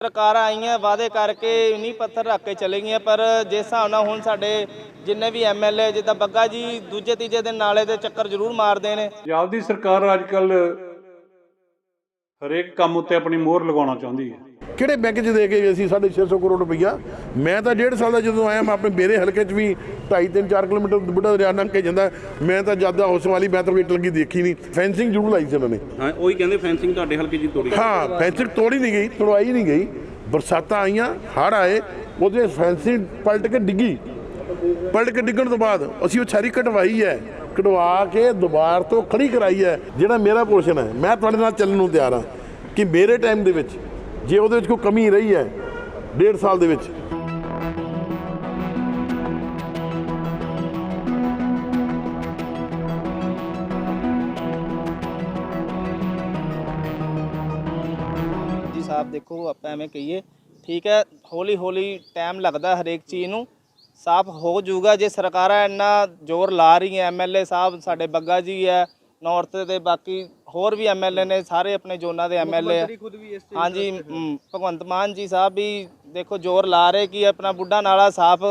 ਸਰਕਾਰਾਂ ਆਈਆਂ, ਵਾਅਦੇ ਕਰਕੇ ਨਹੀਂ ਪੱਥਰ ਰੱਖ ਕੇ ਚਲੇ ਗਈਆਂ, ਪਰ ਜਿਸ ਹਿਸਾਬ ਨਾਲ ਹੁਣ ਸਾਡੇ ਜਿੰਨੇ ਵੀ ਐਮਐਲਏ ਜਿੱਦਾਂ ਬੱਗਾ ਜੀ ਦੂਜੇ, ਤੀਜੇ ਦਿਨ ਨਾਲੇ ਦੇ ਚੱਕਰ ਜ਼ਰੂਰ ਮਾਰਦੇ ਨੇ। ਪੰਜਾਬ ਦੀ ਸਰਕਾਰ ਅੱਜ ਕੱਲ ਹਰੇਕ ਕੰਮ ਉੱਤੇ ਆਪਣੀ ਮੋਹਰ ਲਗਾਉਣਾ ਚਾਹੁੰਦੀ ਹੈ। ਕਿਹੜੇ ਬੈਂਕ 'ਚ ਦੇ ਕੇ ਗਏ ਸੀ? 650 ਕਰੋੜ ਰੁਪਈਆ। ਮੈਂ ਤਾਂ ਡੇਢ ਸਾਲ ਦਾ ਜਦੋਂ ਆਇਆ ਮੈਂ ਆਪਣੇ ਮੇਰੇ ਹਲਕੇ 'ਚ ਵੀ 2.5 3 4 ਕਿਲੋਮੀਟਰ ਬੁੱਢਾ ਦਰਿਆ ਲੰਘ ਕੇ ਜਾਂਦਾ। ਮੈਂ ਤਾਂ ਜਦ ਹਾਊਸ ਵਾਲੀ ਮੈਂ ਤਾਂ ਕੋਈ ਲੱਗੀ ਦੇਖੀ ਨਹੀਂ। ਫੈਂਸਿੰਗ ਜ਼ਰੂਰ ਲਾਈ ਸੀ ਉਹਨਾਂ ਨੇ। ਹਾਂ ਉਹੀ ਕਹਿੰਦੇ ਫੈਂਸਿੰਗ ਤੁਹਾਡੇ ਹਲਕੇ ਜੀ ਤੋੜੀ ਹਾਂ ਫੈਂਸਿੰਗ ਤੋੜੀ ਨਹੀਂ ਗਈ ਤੋੜਵਾਈ ਨਹੀਂ ਗਈ। ਬਰਸਾਤਾਂ ਆਈਆਂ ਹੜ੍ਹ ਆਏ। ਉਹਦੇ ਫੈਂਸਿੰਗ ਪਲਟ ਕੇ ਡਿੱਗੀ। ਪਲਟ ਕੇ ਡਿੱਗਣ ਤੋਂ ਬਾਅਦ ਅਸੀਂ ਉਹ ਛਾਰੀ ਕਟਵਾਈ ਹੈ। ਕਟਵਾ ਕੇ ਦੁਬਾਰ ਤੋਂ ਖੜੀ ਕਰਾਈ ਹੈ। ਜਿਹੜਾ ਮੇਰਾ ਪੋਰਸ਼ਨ ਹੈ ਮੈਂ ਤੁਹਾਡੇ ਨਾਲ ਚੱਲਣ ਨੂੰ ਤਿਆਰ ਹਾਂ ਕਿ ਮੇਰੇ ਟਾਈਮ ਦੇ ਵਿੱਚ ਜੇ ਉਹਦੇ ਵਿੱਚ ਕੋਈ ਕਮੀ ਰਹੀ ਹੈ, ਡੇਢ ਸਾਲ ਦੇ ਵਿੱਚ। ਜੀ ਸਾਹਿਬ, ਦੇਖੋ, ਆਪਾਂ ਐਵੇਂ ਕਹੀਏ, ਠੀਕ ਹੈ ਹੌਲੀ ਹੌਲੀ ਟਾਈਮ ਲੱਗਦਾ ਹਰੇਕ ਚੀਜ਼ ਨੂੰ। ਸਾਫ਼ ਹੋ ਜਾਊਗਾ ਜੇ ਸਰਕਾਰਾਂ ਇੰਨਾ ਜ਼ੋਰ ਲਾ ਰਹੀਆਂ ਐਮਐਲਏ ਸਾਹਿਬ, ਸਾਡੇ ਬੱਗਾ ਜੀ ਹੈ ਨਾਰਥ ਦੇ ਬਾਕੀ ਹੋਰ ਵੀ ਐਮਐਲਏ ਨੇ ਸਾਰੇ ਆਪਣੇ ਜ਼ੋਨਾਂ ਦੇ ਐਮਐਲਏ ਹਾਂਜੀ ਮ, ਭਗਵੰਤ ਮਾਨ ਜੀ ਸਾਹਿਬ ਵੀ ਦੇਖੋ ਜ਼ੋਰ ਲਾ ਰਹੇ ਕਿ ਆਪਣਾ ਬੁੱਢਾ ਨਾਲਾ ਸਾਫ਼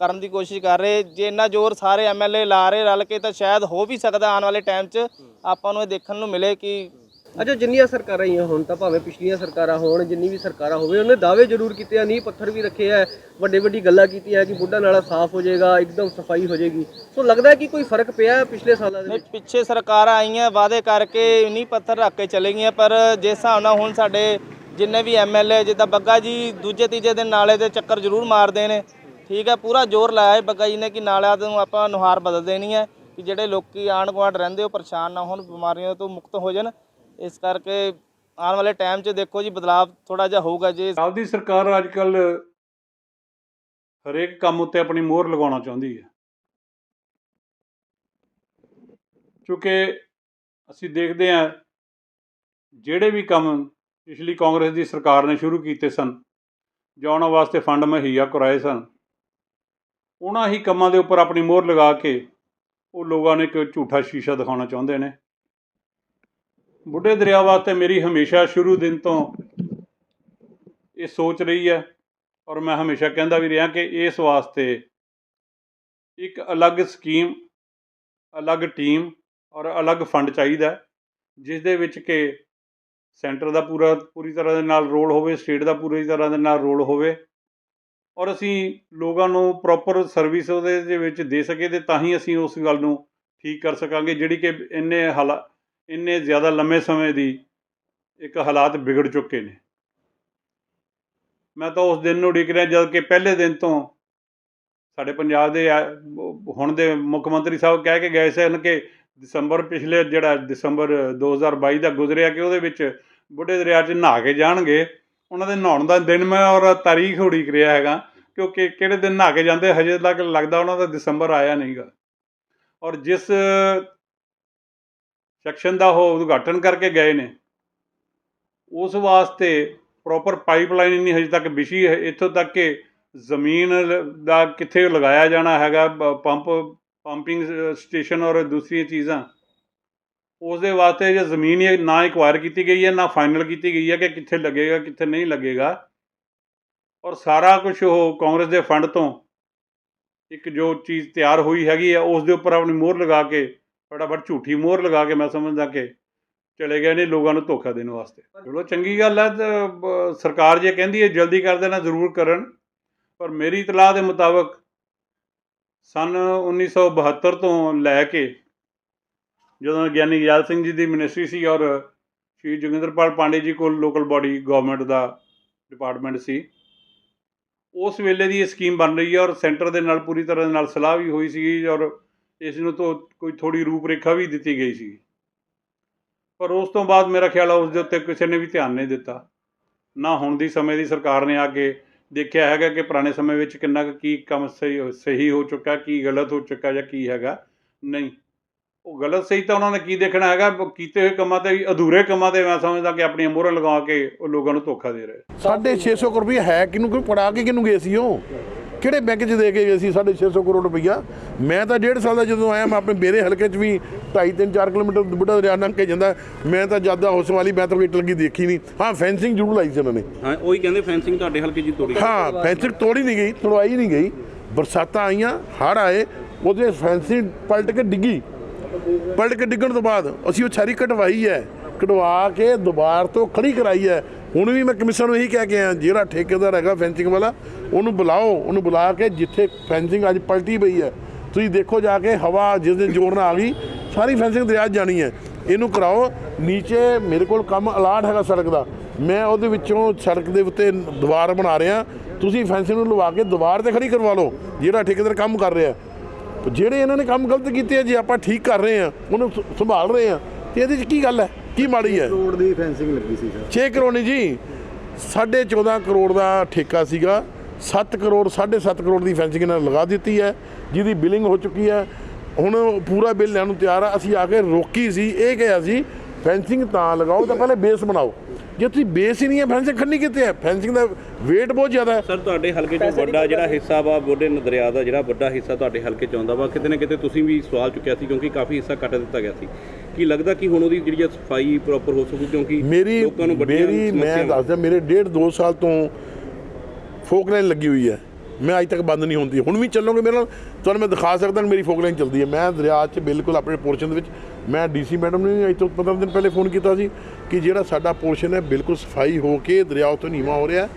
ਕਰਨ ਦੀ ਕੋਸ਼ਿਸ਼ ਕਰ ਰਹੇ। ਜੇ ਇੰਨਾ ਜ਼ੋਰ ਸਾਰੇ ਐਮਐਲਏ ਲਾ ਰਹੇ ਰਲ ਕੇ ਤਾਂ ਸ਼ਾਇਦ ਹੋ ਵੀ ਸਕਦਾ ਆਉਣ ਵਾਲੇ ਟਾਈਮ 'ਚ। ਆਪਾਂ ਨੂੰ ਇਹ ਦੇਖਣ ਨੂੰ ਮਿਲੇ ਕਿ ਅੱਛਾ ਜਿੰਨੀਆਂ ਸਰਕਾਰਾਂ ਆਈਆਂ ਹੁਣ ਤਾਂ ਭਾਵੇਂ ਪਿਛਲੀਆਂ ਸਰਕਾਰਾਂ ਹੋਣ ਜਿੰਨੀ ਵੀ ਸਰਕਾਰਾਂ ਹੋਵੇ ਉਹਨੇ ਦਾਅਵੇ ਜ਼ਰੂਰ ਕੀਤੇ ਆ ਨੀਂਹ ਪੱਥਰ ਵੀ ਰੱਖੇ ਆ ਵੱਡੇ ਵੱਡੀ ਗੱਲਾਂ ਕੀਤੀਆਂ ਕਿ ਬੁੱਢਾ ਨਾਲਾ ਸਾਫ਼ ਹੋ ਜਾਏਗਾ ਇੱਕਦਮ ਸਫ਼ਾਈ ਹੋ ਜਾਏਗੀ। ਸੋ ਲੱਗਦਾ ਹੈ ਕਿ ਕੋਈ ਫ਼ਰਕ ਪਿਆ ਪਿਛਲੇ ਸਾਲਾਂ ਦੇ ਵਿੱਚ? ਪਿੱਛੇ ਸਰਕਾਰਾਂ ਆਈਆਂ ਵਾਅਦੇ ਕਰਕੇ ਨਹੀਂ ਪੱਥਰ ਰੱਖ ਕੇ ਚਲੇ ਗਈਆਂ ਪਰ ਜਿਸ ਹਿਸਾਬ ਨਾਲ ਹੁਣ ਸਾਡੇ ਜਿੰਨੇ ਵੀ ਐਮਐਲਏ ਜਿੱਦਾਂ ਬੱਗਾ ਜੀ ਦੂਜੇ ਤੀਜੇ ਦਿਨ ਨਾਲੇ ਦੇ ਚੱਕਰ ਜ਼ਰੂਰ ਮਾਰਦੇ ਨੇ। ਠੀਕ ਹੈ ਪੂਰਾ ਜ਼ੋਰ ਲਾਇਆ ਹੈ ਬੱਗਾ ਜੀ ਨੇ ਕਿ ਨਾਲਿਆਂ ਨੂੰ ਆਪਾਂ ਨੁਹਾਰ ਬਦਲ ਦੇਣੀ ਹੈ ਕਿ ਜਿਹੜੇ ਲੋਕੀ ਆਂਢ ਗੁਆਂਢ ਰਹਿੰਦੇ ਉਹ ਪਰੇਸ਼ਾਨ ਨਾ ਹੋਣ ਬਿਮਾਰੀਆਂ ਤੋਂ ਮੁਕਤ ਹੋ ਜਾਣ। ਇਸ ਕਰਕੇ ਆਉਣ ਵਾਲੇ ਟਾਈਮ 'ਚ ਦੇਖੋ ਜੀ ਬਦਲਾਅ ਥੋੜਾ ਜਿਹਾ ਹੋਊਗਾ ਜੇ ਪੰਜਾਬ ਦੀ ਸਰਕਾਰ ਅੱਜ ਕੱਲ ਹਰੇਕ ਕੰਮ ਉੱਤੇ ਆਪਣੀ ਮੋਹਰ ਲਗਾਉਣਾ ਚਾਹੁੰਦੀ ਹੈ। ਕਿਉਂਕਿ ਅਸੀਂ ਦੇਖਦੇ ਹਾਂ, ਜਿਹੜੇ ਵੀ ਕੰਮ ਪਿਛਲੀ ਕਾਂਗਰਸ ਦੀ ਸਰਕਾਰ ਨੇ ਸ਼ੁਰੂ ਕੀਤੇ ਸਨ, ਜਾਂ ਉਹਨਾਂ ਵਾਸਤੇ ਫੰਡ ਮੁਹੱਈਆ ਕਰਾਏ ਸਨ, ਉਹਨਾਂ ਹੀ ਕੰਮਾਂ ਦੇ ਉੱਪਰ ਆਪਣੀ ਮੋਹਰ ਲਗਾ ਕੇ ਉਹ ਲੋਕਾਂ ਨੇ ਇੱਕ ਝੂਠਾ ਸ਼ੀਸ਼ਾ ਦਿਖਾਉਣਾ ਚਾਹੁੰਦੇ ਨੇ। ਬੁੱਢੇ ਦਰਿਆ ਵਾਸਤੇ ਮੇਰੀ ਹਮੇਸ਼ਾ ਸ਼ੁਰੂ ਦਿਨ ਤੋਂ ਇਹ ਸੋਚ ਰਹੀ ਹੈ ਔਰ ਮੈਂ ਹਮੇਸ਼ਾ ਕਹਿੰਦਾ ਵੀ ਰਿਹਾ ਕਿ ਇਸ ਵਾਸਤੇ ਇੱਕ ਅਲੱਗ ਸਕੀਮ ਅਲੱਗ ਟੀਮ ਔਰ ਅਲੱਗ ਫੰਡ ਚਾਹੀਦਾ ਹੈ, ਜਿਸ ਦੇ ਵਿੱਚ ਕਿ ਸੈਂਟਰ ਦਾ ਪੂਰਾ ਪੂਰੀ ਤਰ੍ਹਾਂ ਦੇ ਨਾਲ ਰੋਲ ਹੋਵੇ ਸਟੇਟ ਦਾ ਪੂਰੀ ਤਰ੍ਹਾਂ ਦੇ ਨਾਲ ਰੋਲ ਹੋਵੇ ਔਰ ਅਸੀਂ ਲੋਕਾਂ ਨੂੰ ਪ੍ਰੋਪਰ ਸਰਵਿਸ ਉਹਦੇ ਦੇ ਵਿੱਚ ਦੇ ਸਕੇ ਤੇ ਤਾਂ ਹੀ ਅਸੀਂ ਉਸ ਗੱਲ ਨੂੰ ਠੀਕ ਕਰ ਸਕਾਂਗੇ ਜਿਹੜੀ ਕਿ ਇੰਨੇ ਹਾਲਾ ਇੰਨੇ ਜ਼ਿਆਦਾ ਲੰਮੇ ਸਮੇਂ ਦੀ ਇੱਕ ਹਾਲਾਤ ਵਿਗੜ ਚੁੱਕੇ ਨੇ। ਮੈਂ ਤਾਂ ਉਸ ਦਿਨ ਨੂੰ ਉਡੀਕ ਰਿਹਾ ਜਦ ਕਿ ਪਹਿਲੇ ਦਿਨ ਤੋਂ ਸਾਡੇ ਪੰਜਾਬ ਦੇ ਆ- ਹੁਣ ਦੇ ਮੁੱਖ ਮੰਤਰੀ ਸਾਹਿਬ ਕਹਿ ਕੇ ਗਏ ਸਨ ਕਿ ਦਸੰਬਰ ਪਿਛਲੇ ਜਿਹੜਾ ਦਸੰਬਰ 2022 ਦਾ ਗੁਜ਼ਰਿਆ ਕਿ ਉਹਦੇ ਵਿੱਚ ਬੁੱਢੇ ਦਰਿਆ 'ਚ ਨਹਾ ਕੇ ਜਾਣਗੇ। ਉਹਨਾਂ ਦੇ ਨਹਾਉਣ ਦਾ ਦਿਨ ਮੈਂ ਔਰ ਤਾਰੀਖ ਉਡੀਕ ਰਿਹਾ ਹੈਗਾ ਕਿਉਂਕਿ ਕਿਹੜੇ ਦਿਨ ਨਹਾ ਕੇ ਜਾਂਦੇ ਹਜੇ ਤੱਕ ਲੱਗਦਾ ਉਹਨਾਂ ਦਾ ਦਸੰਬਰ ਆਇਆ ਨਹੀਂਗਾ। ਔਰ ਜਿਸ ਸੈਕਸ਼ਨ ਦਾ ਉਹ ਉਦਘਾਟਨ ਕਰਕੇ ਗਏ ਨੇ। ਉਸ ਵਾਸਤੇ ਪ੍ਰੋਪਰ ਪਾਈਪਲਾਈਨ ਨਹੀਂ ਹਜੇ ਤੱਕ ਵਿਸ਼ੀ ਹੈ, ਇੱਥੋਂ ਤੱਕ ਕਿ ਜ਼ਮੀਨ ਦਾ ਕਿੱਥੇ ਲਗਾਇਆ ਜਾਣਾ ਹੈਗਾ ਪੰਪ ਪੰਪਿੰਗ ਸਟੇਸ਼ਨ ਔਰ ਦੂਸਰੀਆਂ ਚੀਜ਼ਾਂ। ਉਸ ਦੇ ਵਾਸਤੇ ਜੇ ਜ਼ਮੀਨ ਹੀ ਨਾ ਐਕਵਾਇਰ ਕੀਤੀ ਗਈ ਹੈ, ਨਾ ਫਾਈਨਲ ਕੀਤੀ ਗਈ ਹੈ ਕਿ ਕਿੱਥੇ ਲੱਗੇਗਾ, ਕਿੱਥੇ ਨਹੀਂ ਲੱਗੇਗਾ। ਔਰ ਸਾਰਾ ਕੁਝ ਉਹ ਕਾਂਗਰਸ ਦੇ ਫੰਡ ਤੋਂ ਇੱਕ ਜੋ ਚੀਜ਼ ਤਿਆਰ ਹੋਈ ਹੈਗੀ ਆ ਉਸ ਦੇ ਉੱਪਰ ਆਪਣੀ ਮੋਹਰ ਲਗਾ ਕੇ ਫਟਾਫਟ ਝੂਠੀ ਮੋਹਰ ਲਗਾ ਕੇ ਮੈਂ ਸਮਝਦਾ ਕਿ ਚਲੇ ਗਏ ਨੇ ਲੋਕਾਂ ਨੂੰ ਧੋਖਾ ਦੇਣ ਵਾਸਤੇ। ਚਲੋ ਚੰਗੀ ਗੱਲ ਹੈ ਸਰਕਾਰ ਜੇ ਕਹਿੰਦੀ ਹੈ ਜਲਦੀ ਕਰ ਦੇਣਾ, ਜ਼ਰੂਰ ਕਰਨ, ਪਰ ਮੇਰੀ ਇਤਲਾਹ ਦੇ ਮੁਤਾਬਕ ਸਨ 1972 ਤੋਂ ਲੈ ਕੇ ਜਦੋਂ ਗਿਆਨੀ ਯਾਲ ਸਿੰਘ ਜੀ ਦੀ ਮਿਨਿਸਟਰੀ ਸੀ ਔਰ ਸ਼੍ਰੀ ਜੋਗਿੰਦਰਪਾਲ ਪਾਂਡੇ ਜੀ ਕੋਲ ਲੋਕਲ ਬਾਡੀ ਗਵਰਨਮੈਂਟ ਦਾ ਡਿਪਾਰਟਮੈਂਟ ਸੀ, ਉਸ ਵੇਲੇ ਦੀ ਇਹ ਸਕੀਮ ਬਣ ਰਹੀ ਹੈ ਔਰ ਸੈਂਟਰ ਦੇ ਨਾਲ ਪੂਰੀ ਤਰ੍ਹਾਂ ਦੇ ਨਾਲ ਸਲਾਹ ਵੀ ਹੋਈ ਸੀ ਔਰ ਇਸ ਨੂੰ ਤੋਂ ਕੋਈ ਥੋੜੀ ਰੂਪਰੇਖਾ ਵੀ ਦਿੱਤੀ ਗਈ ਸੀ। ਪਰ ਉਸ ਤੋਂ ਬਾਅਦ ਮੇਰਾ ਖਿਆਲ ਆ ਉਸ ਦੇ ਉੱਤੇ ਕਿਸੇ ਨੇ ਵੀ ਧਿਆਨ ਨਹੀਂ ਦਿੱਤਾ। ਨਾ ਹੁਣ ਦੀ ਸਮੇਂ ਦੀ ਸਰਕਾਰ ਨੇ ਆ ਕੇ ਦੇਖਿਆ ਹੈਗਾ ਕਿ ਪੁਰਾਣੇ ਸਮੇਂ ਵਿੱਚ ਕਿੰਨਾ ਕੁ ਕੀ ਕੰਮ ਸਹੀ ਸਹੀ ਹੋ ਚੁੱਕਾ, ਕੀ ਗਲਤ ਹੋ ਚੁੱਕਾ ਜਾਂ ਕੀ ਹੈਗਾ। ਨਹੀਂ, ਉਹ ਗਲਤ ਸਹੀ ਤਾਂ ਉਹਨਾਂ ਨੇ ਕੀ ਦੇਖਣਾ ਹੈਗਾ, ਕੀਤੇ ਹੋਏ ਕੰਮਾਂ ਤੇ ਵੀ, ਅਧੂਰੇ ਕੰਮਾਂ ਤੇ ਮੈਂ ਸਮਝਦਾ ਕਿ ਆਪਣੀਆਂ ਮੋਹਰਾਂ ਲਗਾ ਕੇ ਉਹ ਲੋਕਾਂ ਨੂੰ ਧੋਖਾ ਦੇ ਰਹੇ। 650 ਕਰੋੜ ਰੁਪਏ ਹੈ ਕਿਹਨੂੰ, ਕੋਈ ਪੜਾ ਕੇ ਕਿਹਨੂੰ ਗਏ ਸੀ ਉਹ? ਕਿਹੜੇ ਬੈਂਕ 'ਚ ਦੇ ਕੇ ਗਏ ਸੀ 650 ਕਰੋੜ ਰੁਪਈਆ? ਮੈਂ ਤਾਂ ਡੇਢ ਸਾਲ ਦਾ ਜਦੋਂ ਆਇਆ ਮੈਂ ਆਪਣੇ ਮੇਰੇ ਹਲਕੇ 'ਚ ਵੀ 2.5 3 4 ਕਿਲੋਮੀਟਰ ਬੁੱਢਾ ਦਰਿਆ ਲੰਘ ਕੇ ਜਾਂਦਾ। ਮੈਂ ਤਾਂ ਜ਼ਿਆਦਾ ਉਸ ਵਾਲੀ ਮੈਂ ਤਾਂ ਕੋਈ ਲੱਗੀ ਦੇਖੀ ਨਹੀਂ। ਹਾਂ ਫੈਂਸਿੰਗ ਜ਼ਰੂਰ ਲਾਈ ਸੀ ਉਹਨਾਂ ਨੇ। ਹਾਂ ਉਹੀ ਕਹਿੰਦੇ ਫੈਂਸਿੰਗ ਤੁਹਾਡੇ ਹਲਕੇ 'ਚ ਤੋੜੀ। ਹਾਂ ਫੈਂਸਿੰਗ ਤੋੜੀ ਨਹੀਂ ਗਈ ਤੋੜਵਾਈ ਨਹੀਂ ਗਈ। ਬਰਸਾਤਾਂ ਆਈਆਂ ਹੜ੍ਹ ਆਏ ਉਹਦੇ ਫੈਂਸਿੰਗ ਪਲਟ ਕੇ ਡਿੱਗੀ। ਪਲਟ ਕੇ ਡਿੱਗਣ ਤੋਂ ਬਾਅਦ ਅਸੀਂ ਉਹ ਛਾਰੀ ਕਟਵਾਈ ਹੈ। ਕਢਵਾ ਕੇ ਦੁਬਾਰ ਤੋਂ ਖੜੀ ਕਰਾਈ ਹੈ। ਹੁਣ ਵੀ ਮੈਂ ਕਮਿਸ਼ਨ ਨੂੰ ਇਹੀ ਕਹਿ ਕੇ ਆਇਆ, ਜਿਹੜਾ ਠੇਕੇਦਾਰ ਹੈਗਾ ਫੈਂਸਿੰਗ ਵਾਲਾ, ਉਹਨੂੰ ਬੁਲਾਓ, ਉਹਨੂੰ ਬੁਲਾ ਕੇ ਜਿੱਥੇ ਫੈਂਸਿੰਗ ਅੱਜ ਪਲਟੀ ਪਈ ਹੈ। ਤੁਸੀਂ ਦੇਖੋ ਜਾ ਕੇ ਹਵਾ ਜਿਸ ਦਿਨ ਜ਼ੋਰ ਨਾਲ ਆ ਗਈ, ਸਾਰੀ ਫੈਂਸਿੰਗ ਦਰਿਆ ਜਾਣੀ ਹੈ। ਇਹਨੂੰ ਕਰਾਓ, ਨੀਚੇ ਮੇਰੇ ਕੋਲ ਕੰਮ ਅਲਾਟ ਹੈਗਾ ਸੜਕ ਦਾ। ਮੈਂ ਉਹਦੇ ਵਿੱਚੋਂ ਸੜਕ ਦੇ ਉੱਤੇ ਦੀਵਾਰ ਬਣਾ ਰਿਹਾ। ਤੁਸੀਂ ਫੈਂਸਿੰਗ ਨੂੰ ਲਵਾ ਕੇ ਦੀਵਾਰ ਤੇ ਖੜੀ ਕਰਵਾ ਲਓ, ਜਿਹੜਾ ਠੇਕੇਦਾਰ ਕੰਮ ਕਰ ਰਿਹਾ। ਜਿਹੜੇ ਇਹਨਾਂ ਨੇ ਕੰਮ ਗਲਤ ਕੀਤੇ ਆ, ਜੇ ਆਪਾਂ ਠੀਕ ਕਰ ਰਹੇ ਆ ਉਹਨੂੰ ਸੰਭਾਲ ਰਹੇ ਆ ਤੇ ਇਹਦੇ 'ਚ ਕੀ ਗੱਲ ਹੈ? ਕੀ ਮਾੜੀ ਹੈ? ਕਰੋੜ ਦੀ ਫੈਂਸਿੰਗ ਲੱਗੀ ਸੀ ਸਰ। 6 ਕਰੋੜ ਨਹੀਂ ਜੀ। 14.5 ਕਰੋੜ ਦਾ ਠੇਕਾ ਸੀਗਾ। 7 ਕਰੋੜ 7.5 ਕਰੋੜ ਦੀ ਫੈਂਸਿੰਗ ਇਹਨਾਂ ਨੇ ਲਗਾ ਦਿੱਤੀ ਹੈ। ਜਿਹਦੀ ਬਿਲਿੰਗ ਹੋ ਚੁੱਕੀ ਹੈ। ਹੁਣ ਪੂਰਾ ਬਿੱਲ ਲੈਣ ਨੂੰ ਤਿਆਰ ਆ। ਅਸੀਂ ਆ ਕੇ ਰੋਕੀ ਸੀ। ਇਹ ਕਿਹਾ ਸੀ ਫੈਂਸਿੰਗ ਤਾਂ ਲਗਾਓ ਤਾਂ ਪਹਿਲੇ ਬੇਸ ਬਣਾਓ। ਜੇ ਤੁਸੀਂ ਬੇਸ ਹੀ ਨਹੀਂ ਹੈ ਫੈਂਸਿੰਗ ਖੰਨੀ ਕਿਤੇ ਹੈ? ਫੈਂਸਿੰਗ ਦਾ weight ਬਹੁਤ ਜ਼ਿਆਦਾ ਹੈ। ਸਰ ਤੁਹਾਡੇ ਹਲਕੇ 'ਚ ਵੱਡਾ ਜਿਹੜਾ ਹਿੱਸਾ ਵਾ ਬੋਡੇ ਦਰਿਆ ਦਾ ਜਿਹੜਾ ਵੱਡਾ ਹਿੱਸਾ ਤੁਹਾਡੇ ਹਲਕੇ 'ਚ ਆਉਂਦਾ ਵਾ ਕਿਤੇ ਨਾ ਕਿਤੇ ਤੁਸੀਂ ਵੀ ਸਵਾਲ ਚੁੱਕਿਆ ਸੀ ਕਿਉਂਕਿ ਕਾਫੀ ਹਿੱਸਾ ਕੱਟ ਦਿੱਤਾ ਗਿਆ ਸੀ। ਕੀ ਲੱਗਦਾ ਕਿ ਹੁਣ ਉਹਦੀ ਜਿਹੜੀ ਸਫ਼ਾਈ ਪ੍ਰੋਪਰ ਹੋ ਸਕੂ ਕਿਉਂਕਿ ਮੇਰੀ ਲੋਕਾਂ ਨੂੰ ਵੱਡੀਆਂ ਮੇਰੀ ਮੈਂ ਦੱਸਦਾ ਮੇਰੇ ਡੇਢ ਦੋ ਸਾਲ ਤੋਂ ਫੋਕ ਲਾਈਨ ਲੱਗੀ ਹੋਈ ਹੈ। ਮੈਂ ਅੱਜ ਤੱਕ ਬੰਦ ਨਹੀਂ ਹੁੰਦੀ। ਹੁਣ ਵੀ ਚੱਲੋਗੇ ਮੇਰੇ ਨਾਲ? ਤੁਹਾਨੂੰ ਮੈਂ ਦਿਖਾ ਸਕਦਾ ਮੇਰੀ ਫੋਕ ਲਾਈਨ ਚੱਲਦੀ ਹੈ। ਮੈਂ ਦਰਿਆ 'ਚ ਬਿਲਕੁਲ ਆਪਣੇ ਪੋਰਸ਼ਨ ਦੇ ਵਿੱਚ ਮੈਂ ਡੀਸੀ ਮੈਡਮ ਨੂੰ ਅੱਜ ਤੋਂ 15 ਦਿਨ ਪਹਿਲੇ ਫੋਨ ਕੀਤਾ ਸੀ ਕਿ ਜਿਹੜਾ ਸਾਡਾ ਪੋਰਸ਼ਨ ਹੈ ਬਿਲਕੁਲ ਸਫ਼ਾਈ ਹੋ ਕੇ ਦਰਿਆ ਉੱਤੇ ਨੀਵਾਂ ਹੋ ਰਿਹਾ ਹੈ।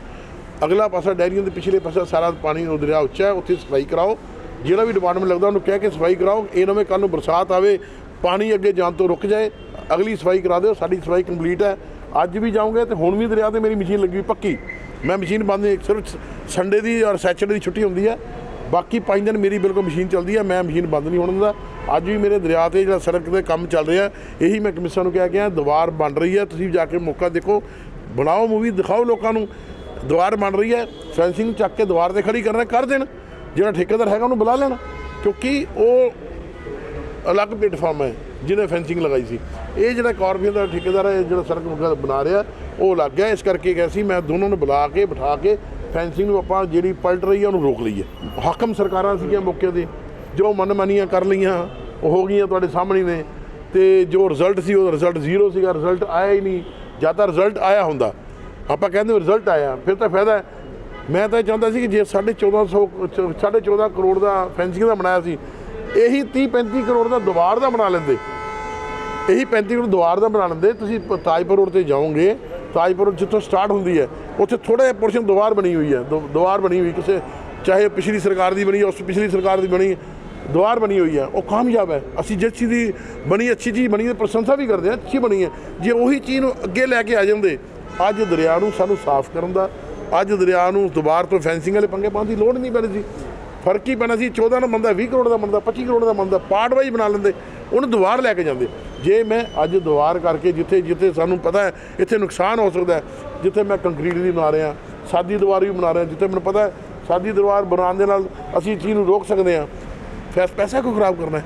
ਅਗਲਾ ਪਾਸਾ ਡੈਰੀਆਂ ਦੇ ਪਿਛਲੇ ਪਾਸਾ ਸਾਰਾ ਪਾਣੀ ਉਹ ਦਰਿਆ ਉੱਚਾ ਹੈ ਉੱਥੇ ਸਫ਼ਾਈ ਕਰਾਓ। ਜਿਹੜਾ ਵੀ ਡਿਪਾਰਟਮੈਂਟ ਲੱਗਦਾ ਉਹਨੂੰ ਕਹਿ ਕੇ ਸਫ਼ਾਈ ਕਰਾਓ। ਇਹ ਨਵੇਂ ਕੱਲ ਨੂੰ ਬਰਸਾਤ ਆਵੇ ਪਾਣੀ ਅੱਗੇ ਜਾਣ ਤੋਂ ਰੁਕ ਜਾਏ, ਅਗਲੀ ਸਫ਼ਾਈ ਕਰਾ ਦਿਓ, ਸਾਡੀ ਸਫ਼ਾਈ ਕੰਪਲੀਟ ਹੈ। ਅੱਜ ਵੀ ਜਾਓਗੇ ਤੇ ਹੁਣ ਵੀ ਦਰਿਆ ਤੇ ਮੇਰੀ ਮਸ਼ੀਨ ਲੱਗੀ ਹੋਈ ਪੱਕੀ। ਮੈਂ ਮਸ਼ੀਨ ਬੰਦ ਨਹੀਂ, ਸਿਰਫ ਸੰਡੇ ਦੀ ਔਰ ਸੈਚਰਡੇ ਦੀ ਛੁੱਟੀ ਹੁੰਦੀ ਹੈ। ਬਾਕੀ ਪੰਜ ਦਿਨ ਮੇਰੀ ਬਿਲਕੁਲ ਮਸ਼ੀਨ ਚੱਲਦੀ ਹੈ, ਮੈਂ ਮਸ਼ੀਨ ਬੰਦ ਨਹੀਂ ਹੋਣ ਦਿੰਦਾ। ਅੱਜ ਵੀ ਮੇਰੇ ਦਰਿਆ ਤੇ ਜਿਹੜਾ ਸੜਕ ਤੇ ਕੰਮ ਚੱਲ ਰਿਹਾ, ਇਹੀ ਮੈਂ ਕਮਿਸ਼ਨ ਨੂੰ ਕਹਿ ਕੇ ਆ, ਦੀਵਾਰ ਬਣ ਰਹੀ ਹੈ, ਤੁਸੀਂ ਜਾ ਕੇ ਮੌਕਾ ਦੇਖੋ। ਬਣਾਓ ਮੂਵੀ, ਦਿਖਾਓ ਲੋਕਾਂ ਨੂੰ। ਦੀਵਾਰ ਬਣ ਰਹੀ ਹੈ, ਫੈਂਸਿੰਗ ਚੱਕ ਕੇ ਦੀਵਾਰ ਤੇ ਖੜੀ ਕਰਨਾ, ਕਰ ਦੇਣ। ਜਿਹੜਾ ਠੇਕੇਦਾਰ ਹੈਗਾ ਉਹਨੂੰ ਬੁਲਾ ਲੈਣ। ਕਿਉਂਕਿ ਉਹ ਅਲੱਗ ਪਲੇਟਫਾਰਮ ਹੈ ਜਿਹਨੇ ਫੈਂਸਿੰਗ ਲਗਾਈ ਸੀ। ਇਹ ਜਿਹੜਾ ਕਾਰਪੋਰੇਸ਼ਨ ਦਾ ਠੇਕੇਦਾਰ ਹੈ ਜਿਹੜਾ ਸੜਕ ਬਣਾ ਰਿਹਾ, ਉਹ ਲੱਗ ਗਿਆ ਇਸ ਕਰਕੇ ਗਿਆ ਸੀ, ਮੈਂ ਦੋਨੋਂ ਨੂੰ ਬੁਲਾ ਕੇ, ਬਿਠਾ ਕੇ ਫੈਂਸਿੰਗ ਨੂੰ ਆਪਾਂ ਜਿਹੜੀ ਪਲਟ ਰਹੀ ਹੈ, ਉਹਨੂੰ ਰੋਕ ਲਈਏ। ਹਾਕਮ ਸਰਕਾਰਾਂ ਸੀਗੀਆਂ ਮੌਕੇ ਤੇ, ਜੋ ਮਨਮਾਨੀਆਂ ਕਰ ਲਈਆਂ, ਉਹ ਹੋ ਗਈਆਂ ਤੁਹਾਡੇ ਸਾਹਮਣੇ ਨੇ। ਤੇ ਜੋ ਰਿਜ਼ਲਟ ਸੀ, ਉਹ ਰਿਜ਼ਲਟ ਜ਼ੀਰੋ ਸੀਗਾ। ਰਿਜ਼ਲਟ ਆਇਆ ਹੀ ਨਹੀਂ। ਜਾਂ ਤਾਂ ਰਿਜ਼ਲਟ ਆਇਆ ਹੁੰਦਾ। ਆਪਾਂ ਕਹਿੰਦੇ ਰਿਜ਼ਲਟ ਆਇਆ। ਫਿਰ ਤਾਂ ਫਾਇਦਾ ਮੈਂ ਤਾਂ ਇਹ ਚਾਹੁੰਦਾ ਸੀ ਕਿ ਜੇ 1450 14.5 ਕਰੋੜ ਦਾ ਫੈਂਸਿੰਗ ਦਾ ਬਣਾਇਆ ਸੀ ਇਹੀ 30 35 ਕਰੋੜ ਦਾ ਦੁਬਾਰ ਦਾ ਬਣਾ ਲੈਂਦੇ। ਇਹੀ 35 ਕਰੋੜ ਦੁਬਾਰ ਦਾ ਬਣਾ ਲੈਂਦੇ। ਤੁਸੀਂ ਪ- ਤਾਜਪੁਰ ਰੋਡ ਤੇ ਜਾਓਗੇ, ਤਾਜਪੁਰ ਰੋਡ ਜਿੱਥੋਂ ਸਟਾਰਟ ਹੁੰਦੀ ਹੈ, ਉੱਥੇ ਥੋੜਾ ਜਿਹਾ ਪੋਰਸ਼ਨ ਦੀਵਾਰ ਬਣੀ ਹੋਈ ਹੈ। ਦੋ- ਦੀਵਾਰ ਬਣੀ ਹੋਈ, ਕਿਸੇ ਚਾਹੇ ਪਿਛਲੀ ਸਰਕਾਰ ਦੀ ਬਣੀ ਉਸ ਪਿਛਲੀ ਸਰਕਾਰ ਦੀ ਬਣੀ ਦੁਆਰ ਬਣੀ ਹੋਈ ਹੈ। ਉਹ ਕਾਮਯਾਬ ਹੈ। ਅਸੀਂ ਜਿਸ ਚੀਜ਼ ਦੀ ਬਣੀ, ਅੱਛੀ ਚੀਜ਼ ਬਣੀ ਹੈ, ਪ੍ਰਸ਼ੰਸਾ ਵੀ ਕਰਦੇ ਹਾਂ, ਅੱਛੀ ਬਣੀ ਹੈ। ਜੇ ਉਹੀ ਚੀਜ਼ ਨੂੰ ਅੱਗੇ ਲੈ ਕੇ ਆ ਜਾਂਦੇ, ਅੱਜ ਦਰਿਆ ਨੂੰ ਸਾਨੂੰ ਸਾਫ਼ ਕਰਨ ਦਾ, ਅੱਜ ਦਰਿਆ ਨੂੰ ਦੁਬਾਰ ਤੋਂ ਫੈਂਸਿੰਗ ਵਾਲੇ ਪੰਗੇ ਪਾਉਣ ਦੀ ਲੋੜ ਨਹੀਂ ਪੈਣੀ ਸੀ। ਫ਼ਰਕ ਹੀ ਪੈਣਾ ਸੀ 14 ਦਾ ਬੰਦਾ 20 ਕਰੋੜ ਦਾ ਬੰਦਾ 25 ਕਰੋੜ ਦਾ ਬੰਦਾ ਪਾਰਟ ਵਾਈਜ਼ ਬਣਾ ਲੈਂਦੇ, ਉਹਨੂੰ ਦੁਬਾਰ ਲੈ ਕੇ ਜਾਂਦੇ। ਜੇ ਮੈਂ ਅੱਜ ਦੁਬਾਰ ਕਰਕੇ ਜਿੱਥੇ ਜਿੱਥੇ ਸਾਨੂੰ ਪਤਾ ਹੈ, ਇੱਥੇ ਨੁਕਸਾਨ ਹੋ ਸਕਦਾ ਹੈ, ਜਿੱਥੇ ਮੈਂ ਕੰਕਰੀਟ ਦੀ ਬਣਾ ਰਿਹਾ, ਸਾਦੀ ਦੀਵਾਰ ਵੀ ਬਣਾ ਰਿਹਾ, ਜਿੱਥੇ ਮੈਨੂੰ ਪਤਾ ਹੈ, ਸਾਦੀ ਦੀਵਾਰ ਬਣਾਉਣ ਦੇ ਨਾਲ ਅਸੀਂ ਚੀਜ਼ ਨੂੰ ਰੋਕ ਸਕਦੇ ਹਾਂ, ਫੈਸ, ਪੈਸਾ ਕਿਉਂ ਖਰਾਬ ਕਰਨਾ ਹੈ?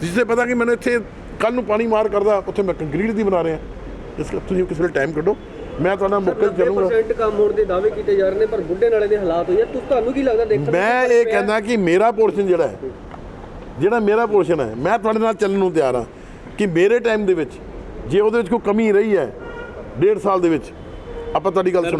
ਜਿਸੇ ਪਤਾ ਕਿ ਮੈਨੂੰ ਇੱਥੇ ਕੱਲ ਨੂੰ ਪਾਣੀ ਮਾਰ ਕਰਦਾ, ਉੱਥੇ ਮੈਂ ਕੰਕਰੀਟ ਦੀ ਬਣਾ ਰਿਹਾ। ਇਸ ਕਰਕੇ ਤੁਸੀਂ ਕਿਸੇ ਵੇਲੇ ਟਾਈਮ ਕੱਢੋ। ਮੈਂ ਤੁਹਾਡਾ ਮੌਕੇ ਤੇ ਚੱਲੂਗਾ। 90% ਕੰਮ ਹੋਣ ਦੇ ਦਾਅਵੇ ਕੀਤੇ ਜਾ ਰਹੇ ਨੇ ਪਰ ਬੁੱਢੇ ਨਾਲੇ ਦੇ ਹਾਲਾਤ ਹੋਈ ਆ। ਤੁਸ ਤੁਹਾਨੂੰ ਕੀ ਲੱਗਦਾ ਦੇਖਣ ਮੈਂ ਇਹ ਕਹਿੰਦਾ ਕਿ ਮੇਰਾ ਪੋਰਸ਼ਨ ਜਿਹੜਾ ਹੈ ਜਿਹੜਾ ਮੇਰਾ ਪੋਰਸ਼ਨ ਹੈ ਮੈਂ ਤੁਹਾਡੇ ਨਾਲ ਚੱਲਣ ਨੂੰ ਤਿਆਰ ਹਾਂ ਕਿ ਮੇਰੇ ਟਾਈਮ ਦੇ ਵਿੱਚ ਜੇ ਉਹਦੇ ਵਿੱਚ ਕੋਈ ਕਮੀ ਰਹੀ ਹੈ ਡੇਢ ਸਾਲ ਦੇ ਵਿੱਚ ਆਪਾਂ ਤੁਹਾਡੀ ਗੱਲ ਸੁਣਾ